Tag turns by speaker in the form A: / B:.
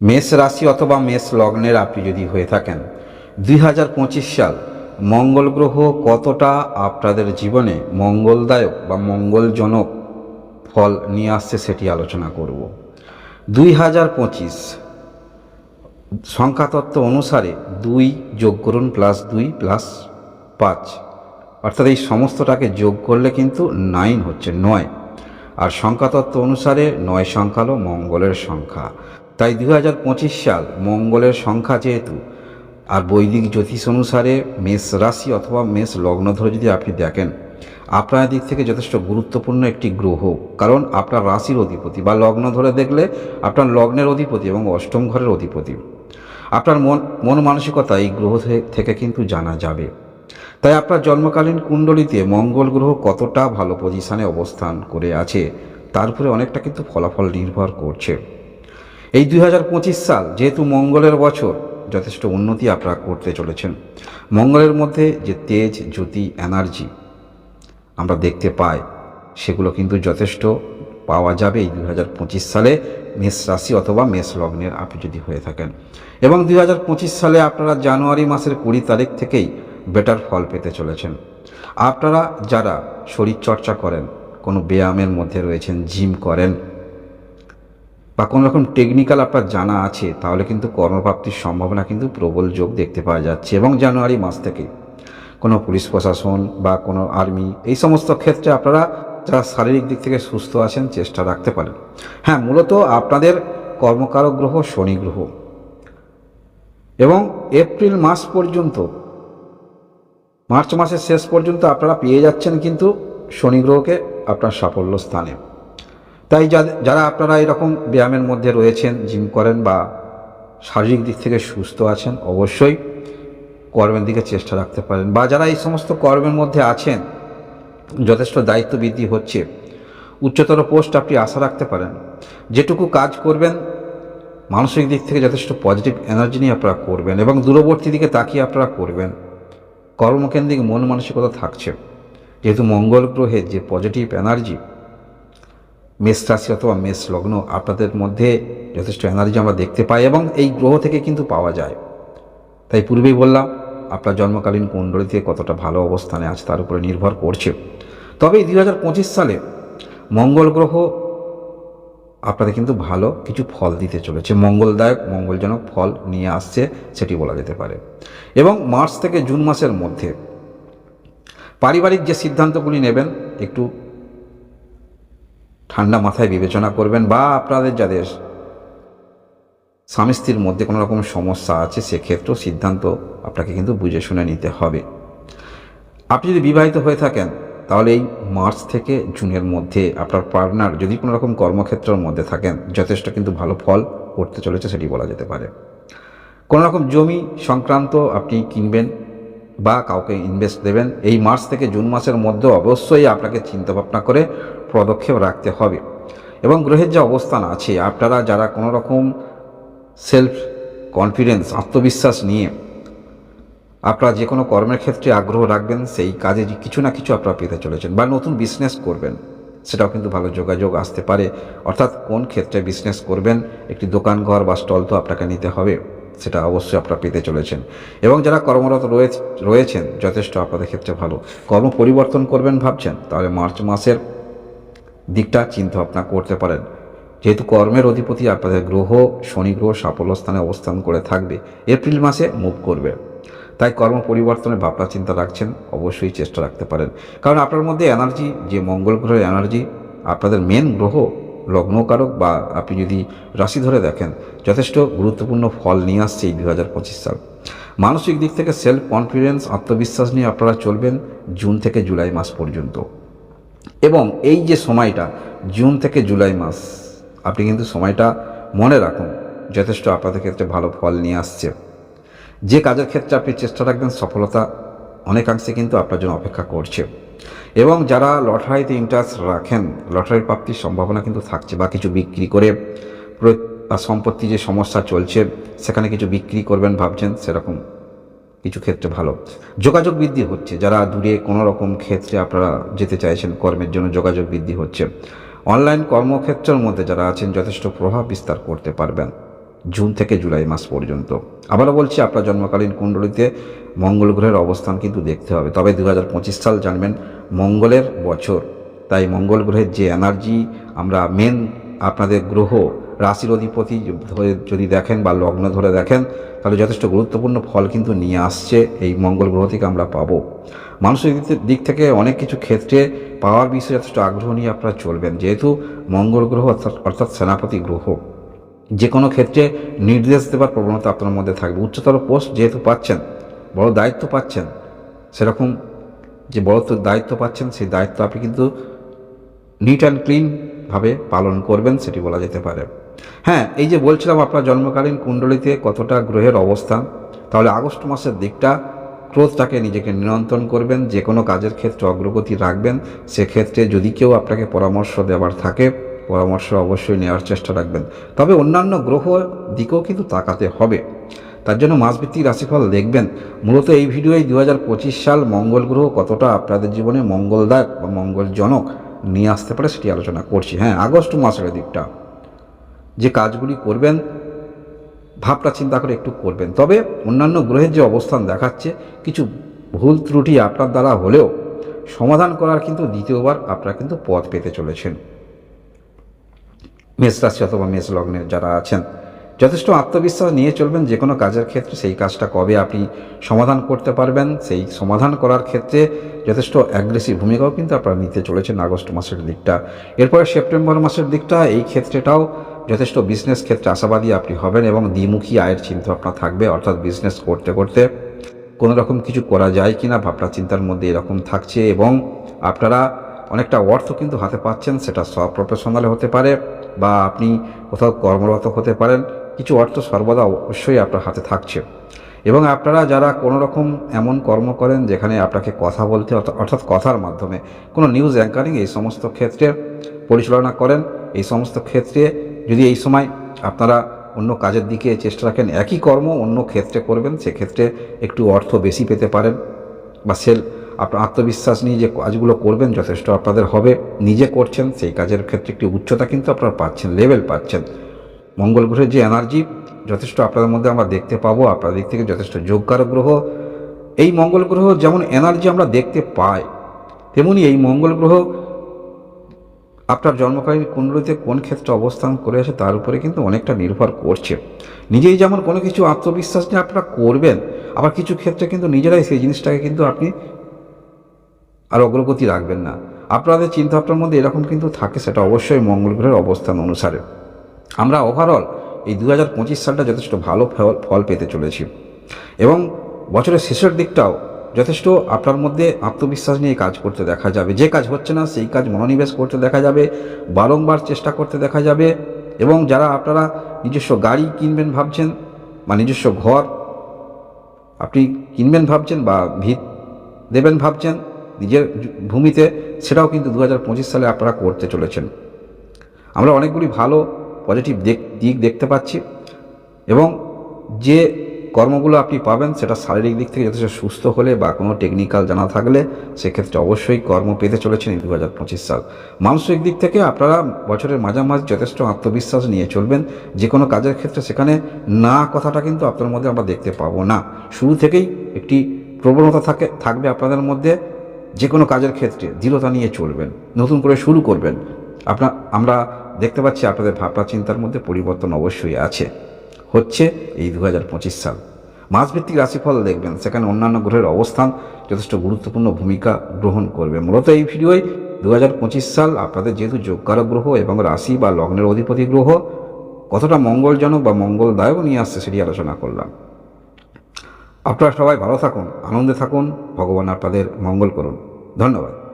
A: মেষ রাশি অথবা মেষ লগ্নের আপনি যদি হয়ে থাকেন, দুই হাজার পঁচিশ সাল মঙ্গল গ্রহ কতটা আপনাদের জীবনে মঙ্গলদায়ক বা মঙ্গলজনক ফল নিয়ে আসছে সেটি আলোচনা করব। দুই হাজার পঁচিশ সংখ্যাতত্ত্ব অনুসারে দুই যোগ করুন প্লাস দুই প্লাস পাঁচ। অর্থাৎ এই সমস্তটাকে যোগ করলে কিন্তু নাইন হচ্ছে নয়। আর সংখ্যাতত্ত্ব অনুসারে নয় সংখ্যা হলো মঙ্গলের সংখ্যা। তাই দু হাজার পঁচিশ সাল মঙ্গলের সংখ্যা যেহেতু, আর বৈদিক জ্যোতিষ অনুসারে মেষ রাশি অথবা মেষ লগ্ন ধরে যদি আপনি দেখেন, আপনার দিক থেকে যথেষ্ট গুরুত্বপূর্ণ একটি গ্রহ। কারণ আপনার রাশির অধিপতি বা লগ্ন ধরে দেখলে আপনার লগ্নের অধিপতি এবং অষ্টম ঘরের অধিপতি। আপনার মন মন মানসিকতা এই গ্রহ থেকে কিন্তু জানা যাবে। তাই আপনার জন্মকালীন কুণ্ডলিতে মঙ্গল গ্রহ কতটা ভালো পজিশনে অবস্থান করে আছে, তার উপরে অনেকটা কিন্তু ফলাফল নির্ভর করছে। এই দুই হাজার পঁচিশ সাল যেহেতু মঙ্গলের বছর, যথেষ্ট উন্নতি আপনারা করতে চলেছেন। মঙ্গলের মধ্যে যে তেজ, জ্যোতি, এনার্জি আমরা দেখতে পাই, সেগুলো কিন্তু যথেষ্ট পাওয়া যাবে এই দুই হাজার পঁচিশ সালে মেষ রাশি অথবা মেষ লগ্নের আপনি যদি হয়ে থাকেন। এবং দুই হাজার পঁচিশ সালে আপনারা জানুয়ারি মাসের কুড়ি তারিখ থেকেই বেটার ফল পেতে চলেছেন। আপনারা যারা শরীরচর্চা করেন, কোনো ব্যায়ামের মধ্যে রয়েছেন, জিম করেন বা কোনো রকম টেকনিক্যাল আপনার জানা আছে, তাহলে কিন্তু কর্মপ্রাপ্তির সম্ভাবনা কিন্তু প্রবল যোগ দেখতে পাওয়া যাচ্ছে। এবং জানুয়ারি মাস থেকে কোনো পুলিশ প্রশাসন বা কোনো আর্মি এই সমস্ত ক্ষেত্রে আপনারা যারা শারীরিক দিক থেকে সুস্থ আছেন চেষ্টা রাখতে পারেন। হ্যাঁ মূলত আপনাদের কর্মকারক গ্রহ শনি গ্রহ। এবং এপ্রিল মাস পর্যন্ত, মার্চ মাসের শেষ পর্যন্ত আপনারা পেয়ে যাচ্ছেন কিন্তু শনি গ্রহকে আপনার সাফল্য স্থানে। তাই যারা আপনারা এরকম ব্যায়ামের মধ্যে রয়েছেন, জিম করেন বা শারীরিক দিক থেকে সুস্থ আছেন, অবশ্যই কর্মের দিকে চেষ্টা রাখতে পারেন। বা যারা এই সমস্ত কর্মের মধ্যে আছেন, যথেষ্ট দায়িত্ব বৃদ্ধি হচ্ছে, উচ্চতর পোস্ট আপনি আশা রাখতে পারেন। যেটুকু কাজ করবেন, মানসিক দিক থেকে যথেষ্ট পজিটিভ এনার্জি নিয়ে আপনারা করবেন এবং দূরবর্তী দিকে তাকিয়ে আপনারা করবেন। কর্মকেন্দ্রিক মন মানসিকতা থাকছে। যেহেতু মঙ্গল গ্রহের যে পজিটিভ এনার্জি মেষ রাশি অথবা মেষ লগ্ন আপনাদের মধ্যে যথেষ্ট এনার্জি আমরা দেখতে পাই এবং এই গ্রহ থেকে কিন্তু পাওয়া যায়। তাই পূর্বেই বললাম, আপনার জন্মকালীন কুণ্ডলিতে কতটা ভালো অবস্থানে আছে তার উপরে নির্ভর করছে। তবে দুই সালে মঙ্গল গ্রহ আপনাদের কিন্তু ভালো কিছু ফল দিতে চলেছে। মঙ্গলদায়ক, মঙ্গলজনক ফল নিয়ে আসছে সেটি বলা যেতে পারে। এবং মার্চ থেকে জুন মাসের মধ্যে পারিবারিক যে সিদ্ধান্তগুলি নেবেন, একটু ঠান্ডা মাথায় বিবেচনা করবেন বা আপনাদের যাদের স্বামী স্ত্রীর মধ্যে কোনো রকম সমস্যা আছে, সেক্ষেত্রেও সিদ্ধান্ত আপনাকে কিন্তু বুঝে শুনে নিতে হবে। আপনি যদি বিবাহিত হয়ে থাকেন, তাহলে এই মার্চ থেকে জুনের মধ্যে আপনার পার্টনার যদি কোনো রকম কর্মক্ষেত্রের মধ্যে থাকেন, যথেষ্ট কিন্তু ভালো ফল করতে চলেছে, সেটি বলা যেতে পারে। কোনো রকম জমি সংক্রান্ত আপনি কিনবেন বা কাউকে ইনভেস্ট দেবেন, এই মার্চ থেকে জুন মাসের মধ্যে অবশ্যই আপনাকে চিন্তাভাবনা করে পদক্ষেপ রাখতে হবে। এবং গ্রহের যে অবস্থান আছে, আপনারা যারা কোনো রকম সেলফ কনফিডেন্স আত্মবিশ্বাস নিয়ে আপনারা যে কোনো কর্মের ক্ষেত্রে আগ্রহ রাখবেন, সেই কাজে কিছু না কিছু আপনারা পেতে চলেছেন বা নতুন বিজনেস করবেন, সেটাও কিন্তু ভালো যোগাযোগ আসতে পারে। অর্থাৎ কোন ক্ষেত্রে বিজনেস করবেন, একটি দোকান ঘর বা স্টল তো আপনাকে নিতে হবে। সেটা অবশ্যই আপনারা পেতে চলেছেন। এবং যারা কর্মরত রয়েছে, রয়েছেন, যথেষ্ট আপনাদের ক্ষেত্রে ভালো। কর্ম পরিবর্তন করবেন ভাবছেন, তাহলে মার্চ মাসের দিকটা চিন্তা ভাবনা করতে পারেন। যেহেতু কর্মের অধিপতি আপনাদের গ্রহ, শনি গ্রহ সাফল্য স্থানে অবস্থান করে থাকবে। এপ্রিল মাসে মুভ করবে। তাই কর্ম পরিবর্তনের ভাবনা চিন্তা রাখছেন, অবশ্যই চেষ্টা রাখতে পারেন। কারণ আপনার মধ্যে এনার্জি যে মঙ্গল গ্রহের এনার্জি আপনাদের মেন গ্রহ লগ্নকারক বা আপনি যদি রাশি ধরে দেখেন, যথেষ্ট গুরুত্বপূর্ণ ফল নিয়ে আসছে এই দু হাজার পঁচিশ সাল। মানসিক দিক থেকে সেলফ কনফিডেন্স আত্মবিশ্বাস নিয়ে আপনারা চলবেন জুন থেকে জুলাই মাস পর্যন্ত। এবং এই যে সময়টা, জুন থেকে জুলাই মাস, আপনি কিন্তু সময়টা মনে রাখুন, যথেষ্ট আপনাদের ক্ষেত্রে ভালো ফল নিয়ে আসছে। যে কাজের ক্ষেত্রে আপনি চেষ্টা রাখবেন সফলতা অনেকাংশে কিন্তু আপনার জন্য অপেক্ষা করছে। এবং যারা লটারিতে ইন্টারেস্ট রাখেন, লটারির প্রাপ্তির সম্ভাবনা কিন্তু থাকছে বা কিছু বিক্রি করে সম্পত্তি যে সমস্যা চলছে, সেখানে কিছু বিক্রি করবেন ভাবছেন, সেরকম কিছু ক্ষেত্রে ভালো। যোগাযোগ বৃদ্ধি হচ্ছে। যারা দূরে কোনো রকম ক্ষেত্রে আপনারা যেতে চাইছেন, কর্মের জন্য যোগাযোগ বৃদ্ধি হচ্ছে। অনলাইন কর্মক্ষেত্রের মধ্যে যারা আছেন, যথেষ্ট প্রভাব বিস্তার করতে পারবেন। জুন থেকে জুলাই মাস পর্যন্ত। আবারও বলছি, আপনার জন্মকালীন কুণ্ডলিতে মঙ্গল গ্রহের অবস্থান কিন্তু দেখতে হবে। তবে দু হাজার পঁচিশ সাল জানবেন, মঙ্গলের বছর, তাই মঙ্গল গ্রহের যে এনার্জি আমরা মেন আপনাদের গ্রহ, রাশির অধিপতি ধরে যদি দেখেন বা লগ্ন ধরে দেখেন, তাহলে যথেষ্ট গুরুত্বপূর্ণ ফল কিন্তু নিয়ে আসছে এই মঙ্গল গ্রহ থেকে আমরা পাবো। মানুষের দিক- দিক থেকে অনেক কিছু ক্ষেত্রে পাওয়ার বিষয়ে যথেষ্ট আগ্রহ নিয়ে আপনারা চলবেন। যেহেতু মঙ্গল গ্রহ অর্থাৎ অর্থাৎ সেনাপতি গ্রহ। যে কোনো ক্ষেত্রে নির্দেশ দেওয়ার প্রবণতা আপনার মধ্যে থাকবে। উচ্চতর পোস্ট যেহেতু পাচ্ছেন, বড় দায়িত্ব পাচ্ছেন, সেরকম যে বড় দায়িত্ব পাচ্ছেন, সেই দায়িত্ব আপনি কিন্তু নিট অ্যান্ড ক্লিনভাবে পালন করবেন, সেটি বলা যেতে পারে। হ্যাঁ এই যে বলছিলাম আপনার জন্মকালীন কুণ্ডলিতে কতটা গ্রহের অবস্থান, তাহলে আগস্ট মাসের দিকটা ক্রোধটাকে নিজেকে নিয়ন্ত্রণ করবেন যে কোনো কাজের ক্ষেত্রে অগ্রগতি রাখবেন, সেক্ষেত্রে যদি কেউ আপনাকে পরামর্শ দেওয়ার থাকে পরামর্শ অবশ্যই নেওয়ার চেষ্টা রাখবেন। তবে অন্যান্য গ্রহ দিকেও কিন্তু তাকাতে হবে। তার জন্য মাসভিত্তিক রাশিফল দেখবেন। মূলত এই ভিডিওয় দু হাজার পঁচিশ সাল মঙ্গল গ্রহ কতটা আপনাদের জীবনে মঙ্গলদায়ক বা মঙ্গলজনক নিয়ে আসতে পারে সেটি আলোচনা করছি। হ্যাঁ আগস্ট মাসের দিকটা যে কাজগুলি করবেন ভাবটা চিন্তা করে একটু করবেন। তবে অন্যান্য গ্রহের যে অবস্থান দেখাচ্ছে, কিছু ভুল ত্রুটি আপনার দ্বারা হলেও সমাধান করার কিন্তু দ্বিতীয়বার আপনারা কিন্তু পথ পেতে চলেছেন। মেষ রাশি অথবা মেষ লগ্নের যারা আছেন, যথেষ্ট আত্মবিশ্বাস নিয়ে চলবেন যে কোনো কাজের ক্ষেত্রে। সেই কাজটা কবে আপনি সমাধান করতে পারবেন, সেই সমাধান করার ক্ষেত্রে যথেষ্ট অ্যাগ্রেসিভ ভূমিকাও কিন্তু আপনারা নিতে চলেছেন আগস্ট মাসের দিকটা। এরপরে সেপ্টেম্বর মাসের দিকটা, এই ক্ষেত্রেটাও যথেষ্ট বিজনেস ক্ষেত্রে আশাবাদী আপনি হবেন এবং দ্বিমুখী আয়ের চিন্তা আপনার থাকবে, অর্থাৎ বিজনেস করতে করতে কোনো রকম কিছু করা যায় কিনা, ভাবনা চিন্তার মধ্যে এরকম থাকছে এবং আপনারা অনেকটা অর্থ কিন্তু হাতে পাচ্ছেন, সেটা সব প্রফেশনাল হতে পারে। বা আপনি কোথাও কর্মরত হতে পারেন, কিছু অর্থ সর্বদা অবশ্যই আপনার হাতে থাকছে। এবং আপনারা যারা কোনো রকম এমন কর্ম করেন যেখানে আপনাকে কথা বলতে অর্থ- অর্থাৎ কথার মাধ্যমে কোনো নিউজ অ্যাঙ্কারিং এই সমস্ত ক্ষেত্রে পরিচালনা করেন, এই সমস্ত ক্ষেত্রে যদি এই সময় আপনারা অন্য কাজের দিকে চেষ্টা রাখেন, একই কর্ম অন্য ক্ষেত্রে করবেন, সেক্ষেত্রে একটু অর্থ বেশি পেতে পারেন বা সেল আপনার আত্মবিশ্বাস নিয়ে যে কাজগুলো করবেন যথেষ্ট আপনাদের হবে। নিজে করছেন, সেই কাজের ক্ষেত্রে একটি উচ্চতা কিন্তু আপনারা পাচ্ছেন লেভেল পাচ্ছেন। মঙ্গল গ্রহের যে এনার্জি যথেষ্ট আপনাদের মধ্যে আমরা দেখতে পাবো, আপনার দিক থেকে যথেষ্ট যোগকারক গ্রহ। এই মঙ্গল গ্রহ যেমন এনার্জি আমরা দেখতে পাই, তেমনি এই মঙ্গল গ্রহ আপনার জন্মকালীন কুণ্ডলিতে কোন ক্ষেত্রে অবস্থান করে আছে তার উপরে কিন্তু অনেকটা নির্ভর করছে। নিজেই যেমন কোনো কিছু আত্মবিশ্বাস নিয়ে আপনারা করবেন, আবার কিছু ক্ষেত্রে কিন্তু নিজেরাই সেই জিনিসটাকে কিন্তু আপনি আর অগ্রগতি রাখবেন না। আপনাদের চিন্তাভাবনার মধ্যে এরকম কিন্তু থাকে, সেটা অবশ্যই মঙ্গল গ্রহের অবস্থান অনুসারে। আমরা ওভারঅল এই দু হাজার পঁচিশ সালটা যথেষ্ট ভালো ফল ফল পেতে চলেছি। এবং বছরের শেষের দিকটাও যথেষ্ট আপনার মধ্যে আত্মবিশ্বাস নিয়ে কাজ করতে দেখা যাবে। যে কাজ হচ্ছে না, সেই কাজ মনোনিবেশ করতে দেখা যাবে, বারংবার চেষ্টা করতে দেখা যাবে এবং যারা আপনারা নিজস্ব গাড়ি কিনবেন ভাবছেন বা নিজস্ব ঘর আপনি কিনবেন ভাবছেন বা ভিত দেবেন ভাবছেন নিজের ভূমিতে, সেটাও কিন্তু দু হাজার পঁচিশ সালে আপনারা করতে চলেছেন। আমরা অনেকগুলি ভালো পজিটিভ দিক দেখতে পাচ্ছি এবং যে কর্মগুলো আপনি পাবেন সেটা শারীরিক দিক থেকে যথেষ্ট সুস্থ হলে বা কোনো টেকনিক্যাল জানা থাকলে সেক্ষেত্রে অবশ্যই কর্ম পেতে চলেছেন এই দু হাজার পঁচিশ সাল। মানসিক দিক থেকে আপনারা বছরের মাঝামাঝি যথেষ্ট আত্মবিশ্বাস নিয়ে চলবেন, যে কোনো কাজের ক্ষেত্রে সেখানে না কথাটা কিন্তু আপনার মধ্যে আমরা দেখতে পাবো না। শুরু থেকেই একটি প্রবণতা থাকে, থাকবে আপনাদের মধ্যে যে কোনো কাজের ক্ষেত্রে দৃঢ়তা নিয়ে চলবেন, নতুন করে শুরু করবেন। আপনার, আমরা দেখতে পাচ্ছি আপনাদের ভাবনা চিন্তার মধ্যে পরিবর্তন অবশ্যই আছে। হচ্ছে এই দু হাজার পঁচিশ সাল। মাসভিত্তিক রাশিফল দেখবেন, সেখানে অন্যান্য গ্রহের অবস্থান যথেষ্ট গুরুত্বপূর্ণ ভূমিকা গ্রহণ করবে। মূলত এই ভিডিওয় দু হাজার সাল আপনাদের যেহেতু যোগকারক গ্রহ এবং রাশি বা লগ্নের অধিপতি গ্রহ, কতটা মঙ্গলজনক বা মঙ্গলদায়ক নিয়ে আসছে সেটি আলোচনা করলাম। আপনারা সবাই ভালো থাকুন, আনন্দে থাকুন, ভগবান আপনাদের মঙ্গল করুন। ধন্যবাদ।